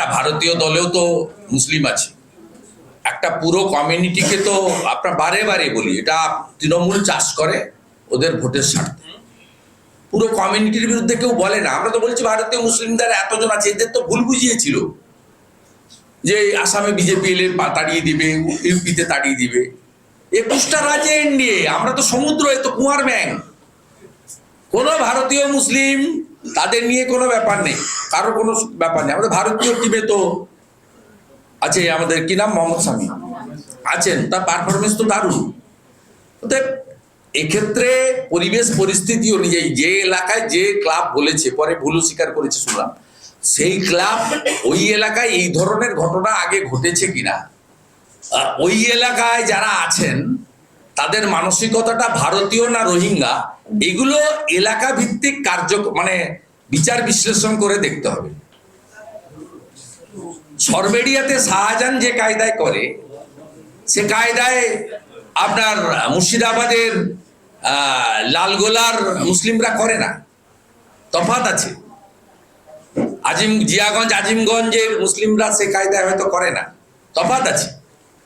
না ভারতীয় দলেও তো মুসলিম আছে। একটা পুরো কমিউনিটিকে তো আপনার বারে বারে বলি, এটা তৃণমূল চাষ করে, ওদের ভোটের স্বার্থে। পুরো কমিউনিটির বিরুদ্ধে কেউ বলে না। আমরা তো বলছি ভারতীয় মুসলিমদের এতজন আছে, এদের তো ভুল বুঝিয়েছিল। যে আসামে বিজেপি এলে তাড়িয়ে দিবে, ইউপিতে তাড়িয়ে দিবে। একুশটা রাজ্যে এনডিএ আমরা তো সমুদ্র, এ তো কুমার ব্যাং কোনো ভারতীয় মুসলিম তাদের নিয়ে কোনো ব্যাপার নেই কারোর কোনো ব্যাপার নেই। আমাদের ভারতীয় টিমে তো আছে, আমাদের কি নাম? মোহাম্মদ সামি আছেন, তার পারফরমেন্স তো দারুণ। এক্ষেত্রে পরিবেশ, পরিস্থিতি অনুযায়ী যে এলাকায় যে ক্লাব বলেছে, পরে ভুলও স্বীকার করেছে, শুনলাম। সেই ক্লাব ওই এলাকায় এই ধরনের ঘটনা আগে ঘটেছে কিনা? ওই এলাকায় যারা আছেন তাদের মানসিকতাটা ভারতীয় না রোহিঙ্গা, এগুলো এলাকা ভিত্তিক কার্য মানে বিচার বিশ্লেষণ করে দেখতে হবে। সরবেরিয়াতে শাহজাহান যে কায়দায় করে, সে কায়দায় আপনার মুর্শিদাবাদের লালগোলার মুসলিমরা করে না। তফাত আছে। আজিম, জিয়াগঞ্জ, আজিমগঞ্জের মুসলিমরা সে কায়দায় হয়তো করে না। তফাত আছে।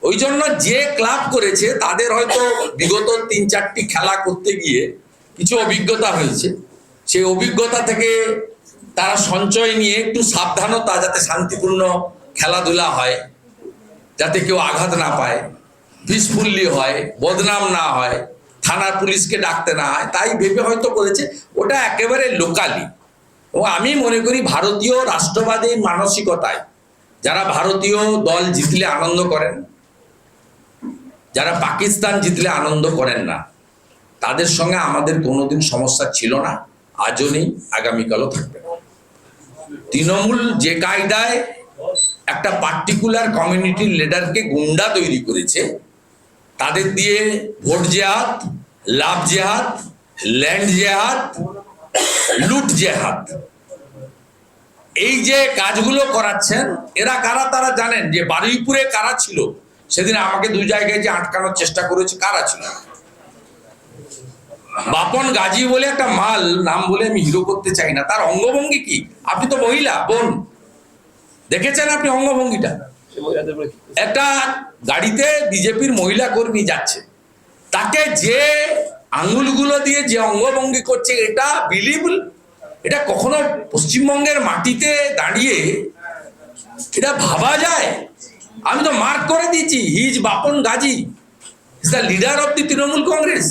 ওই জন্য যে ক্লাব করেছে, তাদের হয়তো বিগত তিন চারটি খেলা করতে গিয়ে কিছু অভিজ্ঞতা হয়েছে। সেই অভিজ্ঞতা থেকে তারা সঞ্চয় নিয়ে একটু সাবধানতা যাতে শান্তিপূর্ণ খেলাধুলা হয়, যাতে কেউ আঘাত না পায় পিসফুল্লি হয়, বদনাম না হয়, থানার পুলিশকে ডাকতে না হয়, তাই ভেবে হয়তো করেছে। ওটা একেবারে লোকালি ও আমি মনে করি ভারতীয় রাষ্ট্রবাদী মানসিকতায় যারা ভারতীয় দল জিতলে আনন্দ করেন যারা পাকিস্তান জিতলে আনন্দ করেন না, তাদের সঙ্গে আমাদের কোনোদিন সমস্যা ছিল না, আজও নেই, আগামীকালও থাকবে তৃণমূল যে কায়দায় একটা পার্টিকুলার কমিউনিটির লিডারকে গুন্ডা তৈরি করেছে, তাদের দিয়ে ভোট জেহাদ, লাভ জেহাদ ল্যান্ড জেহাদ, লুট জেহাদ। এই যে কাজগুলো করাচ্ছেন, এরা কারা তারা জানেন যে বারুইপুরে কারা ছিল? সেদিন আমাকে দুই জায়গায় যে আটকানোর চেষ্টা করেছে কারা ছিল? বাপন গাজী বলে একটা মাল নাম বলে আমি হিরো করতে চাই না। তার অঙ্গভঙ্গি কি? আপনি তো মহিলা বোন। দেখেছেন আপনি অঙ্গভঙ্গিটা? একটা গাড়িতে বিজেপির মহিলা কর্মী যাচ্ছে। তাকে যে আঙ্গুলগুলো দিয়ে যে অঙ্গভঙ্গি করছে এটা বিলিবল এটা কখনো পশ্চিমবঙ্গের মাটিতে দাঁড়িয়ে এটা ভাবা যায়? আমি তো মার্ক করে দিয়েছি his Bapan Gazi. Is the leader of the Trinamool Congress.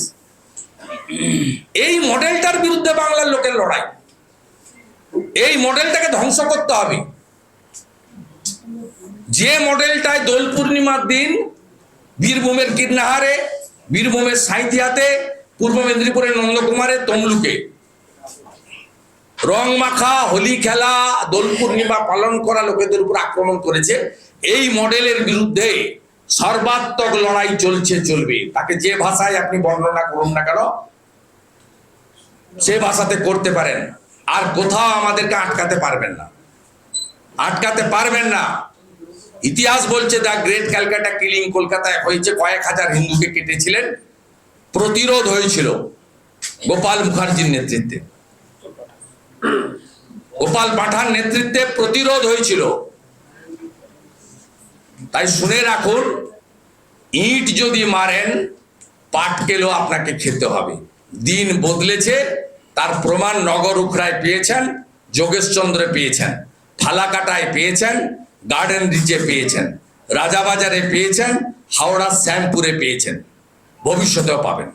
এই মডেলটার বিরুদ্ধে বাংলার লোকের লড়াই। এই মডেলটাকে ধ্বংস করতে হবে। যে মডেলটায় দোল পূর্ণিমার দিন বীরভূমের কীর্ণাহারে বীরভূমের সাঁইথিয়াতে, পূর্ব মেদিনীপুরের নন্দকুমারে, তমলুকে। রং মাখা, হোলি খেলা, দোল পূর্ণিমা পালন করা লোকেদের উপর আক্রমণ করেছে। এই মডেলের বিরুদ্ধে সর্বাত্মক লড়াই চলছে, চলবে। তাকে যে ভাষায় আপনি বর্ণনা করুন না কেন, সে ভাষাতে করতে পারেন। আর কোথাও আমাদেরকে আটকাতে পারবেন না। আটকাতে পারবেন না। ইতিহাস বলছে, দ্য গ্রেট ক্যালকাটা কিলিং কলকাতায় হয়েছে, কয়েক হাজার হিন্দুকে কেটেছিলেন। প্রতিরোধ হয়েছিল গোপাল মুখার্জির নেতৃত্বে। গোপাল পাঠান নেতৃত্বে প্রতিরোধ হয়েছিল। তাই শুনে রাখুন, ইট যদি মারেন পাটকেলও আপনাকে খেতে হবে। দিন বদলেছে, তার প্রমাণ নগর উখড়ায় পেয়েছেন, যোগেশচন্দ্রে পেয়েছেন, ফালাকাটায় পেয়েছেন, গার্ডেন রিচে পেয়েছেন, রাজাবাজারে পেয়েছেন, হাওড়া শ্যামপুরে পেয়েছেন। ভবিষ্যতেও পাবেন।